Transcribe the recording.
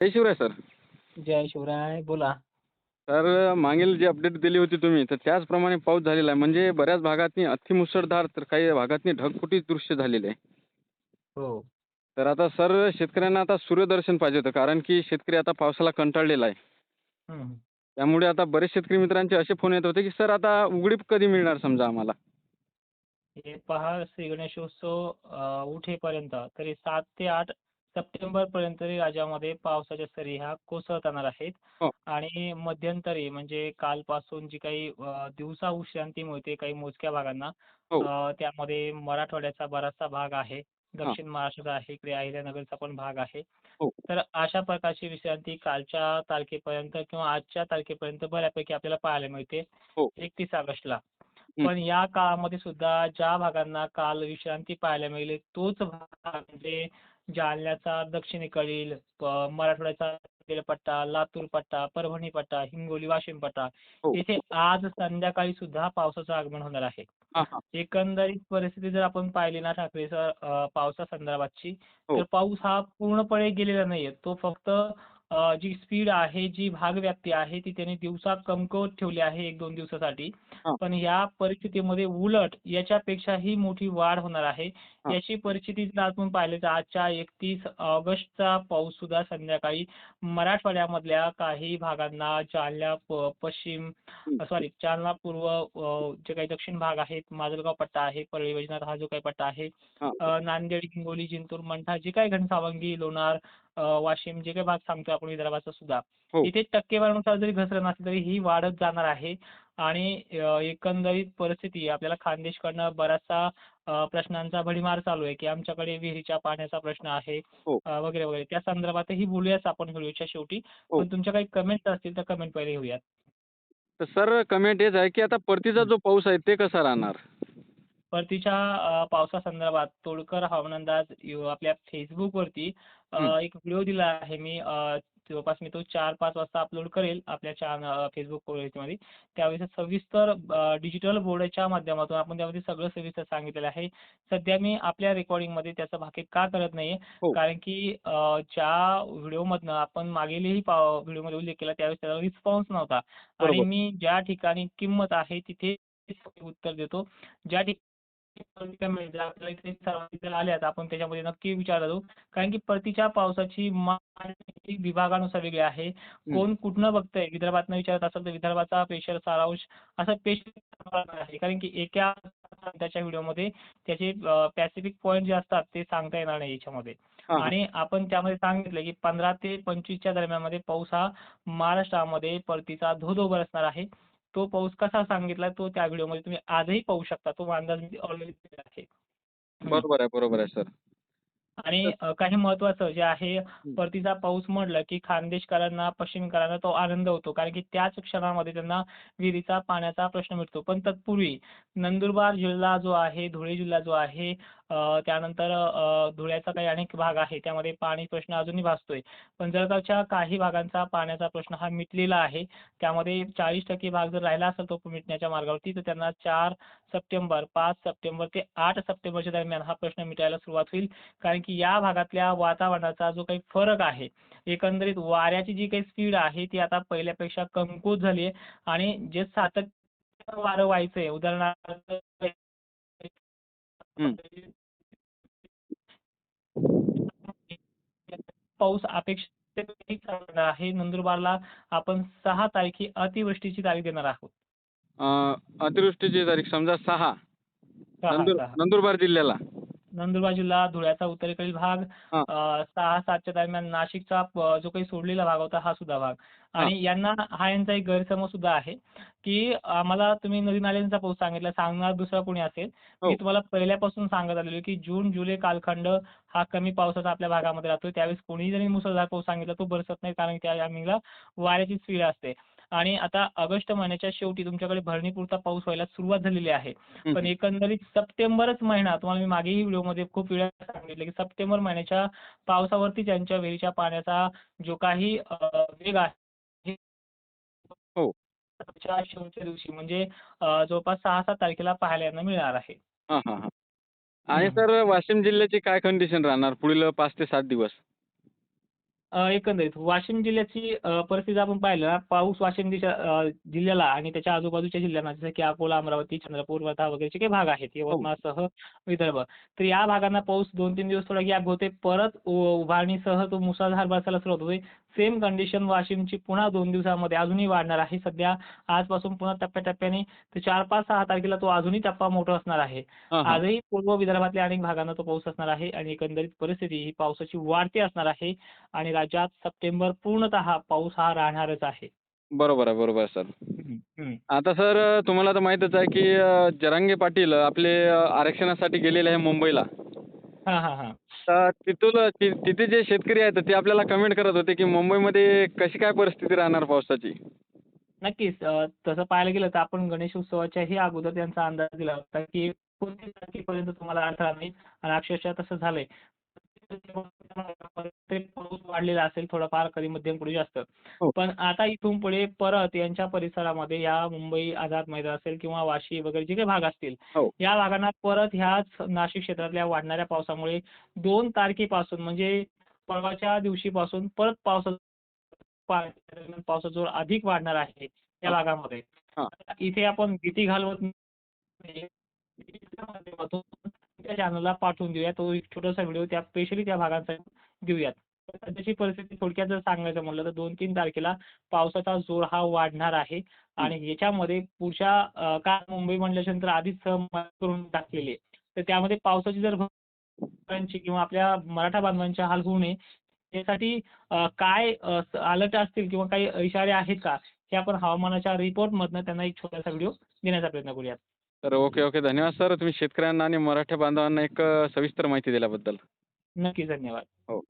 जय Shivray sir. जय शिवराय बोला. Sir मागील जी अपडेट दिली होती तुम्ही तर त्याचप्रमाणे पाऊस झालेला आहे. म्हणजे बऱ्याच भागातनी अतिमुसळधार तर काही भागातनी ढगफुटी दृश्य झालेले आहे. हो. तर आता सर शेतकऱ्यांना आता सूर्यदर्शन पाहिजे होतं कारण की शेतकरी आता पावसाला कंटाळलेला आहे. त्यामुळे आता बरेच शेतकरी मित्रांचे असे फोन येत होते की सर आता उघडीप कधी मिळणार समजा आम्हाला? हे पहा श्री गणेशोत्सव उठेपर्यंत तरी सात ते आठ सप्टेंबर पर्यंत राज्यामध्ये पावसाच्या सरी ह्या कोसळत आहेत हो. आणि मध्यंतरी म्हणजे कालपासून जी काही अं, दिवसा विश्रांती मिळते काही मोजक्या भागांना हो. अं, त्यामध्ये मराठवाड्याचा बराचसा भाग आहे दक्षिण महाराष्ट्राचा आहे इकडे अहिल्यानगरचा पण भाग आहे हो. तर अशा प्रकारची विश्रांती कालच्या तारखेपर्यंत किंवा आजच्या तारखेपर्यंत बऱ्यापैकी आपल्याला पाहायला मिळते हो. एकतीस ऑगस्टला हं. पण या काळामध्ये सुद्धा ज्या भागांना काल विश्रांती पाहायला मिळाली तोच भाग म्हणजे जालन्याचा दक्षिणेकडील प- मराठवाड्याचा पट्टा लातूर पट्टा परभणी पट्टा हिंगोली वाशिम पट्टा हो. इथे आज संध्याकाळी सुद्धा पावसाचं आगमन होणार आहे हां हां एकंदरीत परिस्थिती जर आपण पाहिली ना ठाकरे सर पावसासंदर्भातची हो. तर पाऊस हा पूर्णपणे गेलेला नाहीये तो फक्त जी स्पीड आहे जी भागव्याप्ती आहे ती त्यांनी दिवसा कमकुवत ठेवली आहे एक दोन दिवसासाठी. पण या परिस्थितीमध्ये उलट याच्यापेक्षाही मोठी वाढ होणार आहे. याची परिस्थिती जर आपण पाहिली तर आजच्या एकतीस ऑगस्टचा पाऊस सुद्धा संध्याकाळी मराठवाड्यामधल्या काही भागांना जालना पश्चिम. सॉरी जालना पूर्व जे काही दक्षिण भाग आहेत माजलगाव पट्टा आहे परळी वैजनाथ हा जो काही पट्टा आहे नांदेड हिंगोली जिंतूर मंठा जे काही घनसावंगी लोणार वाशिम जे काही भाग सांगतोय आपण विदर्भाचा सुद्धा. हो. इथे टक्केवारीनुसार जरी घसरण असली तरी ही वाढत जाणार आहे. आणि एकंदरीत परिस्थिती आपल्याला खानदेशकडनं बराचसा प्रश्नांचा भडीमार चालू आहे की आमच्याकडे विहिरीच्या पाण्याचा प्रश्न आहे हो. वगैरे वगैरे. त्या संदर्भातही बोलूयाच आपण व्हिडिओच्या शेवटी. हो. पण तुमच्या काही कमेंट्स असतील तर कमेंट पहिले घेऊयात. तर सर कमेंट हेच आहे की आता परतीचा जो पाऊस आहे ते कसा राहणार? परतीच्या पावसासंदर्भात तोडकर हवामान अंदाज यु- आपल्या फेसबुकवरती. एक व्हिडिओ दिला आहे मी जवळपास मी तो चार पाच वाजता अपलोड करेल आपल्या चॅन फेसबुकमध्ये त्यावेळेस सविस्तर डिजिटल बोर्डच्या माध्यमातून आपण त्यामध्ये सगळं सविस्तर सांगितलेलं आहे सध्या मी आपल्या रेकॉर्डिंगमध्ये त्याचा भाकीत का करत नाहीये हो. कारण की ज्या व्हिडिओमधनं आपण मागीलही व्हिडिओमध्ये उल्लेख केला त्यावेळेस त्याला रिस्पॉन्स नव्हता आणि. मी ज्या ठिकाणी किंमत आहे तिथे उत्तर देतो ज्या ठिकाणी इथे आपण त्याच्यामध्ये नक्की विचार करू कारण की परतीच्या पावसाची माहिती विभागानुसार वेगळी आहे. कोण कुठनं बघतंय? विदर्भातनं विचारत असेल तर विदर्भाचा स्पेशल सारांश असं स्पेशल आहे. कारण की एका त्याच्या व्हिडिओमध्ये त्याचे पॅसिफिक पॉईंट जे असतात ते सांगता येणार नाही याच्यामध्ये. आणि आपण त्यामध्ये सांगितलं की पंधरा ते पंचवीसच्या दरम्यानमध्ये पाऊस हा महाराष्ट्रामध्ये परतीचा धोधो बरसणार आहे. तो पाऊस कसा सांगितला तो त्या व्हिडिओमध्ये तुम्ही आजही पाहू शकता. तो अंदाज मी ऑलरेडी दिला आहे. बरोबर आहे बरोबर आहे सर. आणि काही महत्वाचं जे आहे परतीचा पाऊस म्हटलं की खानदेशकरांना पश्चिमकरांना तो आनंद होतो. कारण की त्याच क्षणामध्ये त्यांना विहिरीचा पाण्याचा प्रश्न मिटतो पण तत्पूर्वी नंदुरबार जिल्हा जो आहे धुळे जिल्हा जो आहे त्यानंतर धुळ्याचा काही अनेक भाग आहे त्यामध्ये पाणी प्रश्न अजूनही भासतोय. पण जळगावच्या काही भागांचा पाण्याचा प्रश्न हा मिटलेला आहे त्यामध्ये चाळीस टक्के भाग जर राहिला असेल तो मिटण्याच्या मार्गावरती तर त्यांना चार सप्टेंबर पाच सप्टेंबर ते आठ सप्टेंबरच्या दरम्यान हा प्रश्न मिटायला सुरुवात होईल. कारण की या भागातल्या वातावरणाचा जो काही फरक आहे एकंदरीत वाऱ्याची जी काही स्पीड आहे ती आता पहिल्यापेक्षा कमकुवत झाली आहे. आणि जे सातत्य वारं व्हायचंय उदाहरणार्थ हं. पाऊस अपेक्षित आहे. नंदुरबारला आपण सहा तारखे अतिवृष्टीची तारीख देणार आहोत. अतिवृष्टीची तारीख समजा सहा. सहा- नंदुर सहा. नंदुरबार जिल्ह्याला. नंदुरबार जिल्हा धुळ्याचा उत्तरेकडील भाग हां. अ, सहा सातच्या दरम्यान नाशिकचा जो काही सोडलेला भाग होता हा सुद्धा भाग आणि यांना हा यांचा एक गैरसमज सुद्धा आहे की आम्हाला तुम्ही नदी नाल्यांचा पाऊस सांगितला सांगणार दुसरा कोणी असेल हो. मी तुम्हाला पहिल्यापासून सांगत आलेलो की जून जुलै कालखंड हा कमी पावसाचा आपल्या भागामध्ये राहतो त्यावेळेस कोणीही जरी मुसळधार पाऊस सांगितला तो बरसत नाही कारण त्या टायमिंगला वाऱ्याची स्पीड असते आणि आता ऑगस्ट महिन्याच्या शेवटी तुमच्याकडे भरणीपुरता पाऊस व्हायला सुरुवात झालेली आहे. पण एकंदरीत सप्टेंबरच महिना तुम्हाला मी मागेही व्हिडिओमध्ये खूप वेळा सांगितलं की सप्टेंबर महिन्याच्या पावसावरती त्यांच्या विहिरीच्या पाण्याचा जो काही वेग आहे हो. च्या शेवटच्या दिवशी म्हणजे जवळपास सहा सात तारखेला पाहायला मिळणार आहे आणि. सर वाशिम जिल्ह्याची काय कंडिशन राहणार पुढील पाच ते सात दिवस एकंदरीत वाशिम जिल्ह्याची परिस्थिती आपण पाहिलं ना, पाऊस वाशिम जिल्ह्याला आणि त्याच्या आजूबाजूच्या जिल्ह्यांना जसं की अकोला, अमरावती, चंद्रपूर, वर्धा वगैरेचे काही भाग आहेत, यवतमाळसह विदर्भ. तर या भागांना पाऊस 2-3 दिवस थोडा गॅप होते. परत उभारणीसह तो मुसळधार बरसायला सुरुवात होते. सेम कंडिशन वाशिमची पुन्हा 2 दिवसामध्ये अजूनही वाढणार आहे. सध्या आजपासून पुन्हा टप्प्याटप्प्याने ते 4, 5, 6 तारखेला तो अजूनही टप्पा मोठा असणार आहे. हां, हां. आजही पूर्व विदर्भातल्या अनेक भागांना तो पाऊस असणार आहे आणि एकंदरीत परिस्थिती ही पावसाची वाढती असणार आहे आणि राज्यात सप्टेंबर पूर्णतः पाऊस हा राहणारच आहे. बरोबर आहे, बरोबर आहे सर. आता सर तुम्हाला तर माहीतच आहे की जरांगे पाटील आपले आरक्षणासाठी गेलेले आहे मुंबईला. हां, हां, हां. तर तिथून ति तिथे जे शेतकरी आहेत ते आपल्याला कमेंट करत होते की मुंबईमध्ये कशी काय परिस्थिती राहणार पावसाची? नक्कीच. अ, तसं पाहायला गेलं तर आपण गणेश उत्सवाच्याही अगोदर त्यांचा अंदाज दिला होता की 29 तारखेपर्यंत तुम्हाला अडथळा नाही आणि अक्षरशः तसं झालंय. पाऊस वाढलेला असेल थोडाफार कधी मध्यम कुठे जास्त. हो. पण आता इथून पुढे परत यांच्या परिसरामध्ये या मुंबई आझाद मैदान असेल किंवा वाशी वगैरे जे काही भाग असतील, हो. या भागांना परत ह्याच नाशिक क्षेत्रातल्या वाढणाऱ्या पावसामुळे 2 तारखेपासून म्हणजे परवाच्या दिवशीपासून परत पावसाचा पावसाचा जोर अधिक वाढणार आहे या हां. भागामध्ये. हां. इथे आपण भीती घालवत नाही. त्या चॅनलला पाठवून देऊया. तो एक छोटासा व्हिडिओ त्या स्पेशली त्या भागासाठी देऊयात. सध्याची परिस्थिती थोडक्यात जर सांगायचं म्हटलं तर 2-3 तारखेला पावसाचा जोर हा वाढणार आहे आणि याच्यामध्ये पुढच्या काळ मुंबई म्हटल्यानंतर आधीच करून टाकलेली आहे. तर त्यामध्ये पावसाची जर किंवा आपल्या मराठा बांधवांचे हाल होऊ नये यासाठी काय अलर्ट असतील किंवा काही इशारे आहेत का? हे आपण हवामानाच्या रिपोर्टमधनं त्यांना एक छोटासा व्हिडिओ देण्याचा प्रयत्न करूयात. तर ओके, ओके. धन्यवाद सर. तुम्ही शेतकऱ्यांना आणि मराठा बांधवांना एक सविस्तर माहिती दिल्याबद्दल. नक्कीच. धन्यवाद. हो.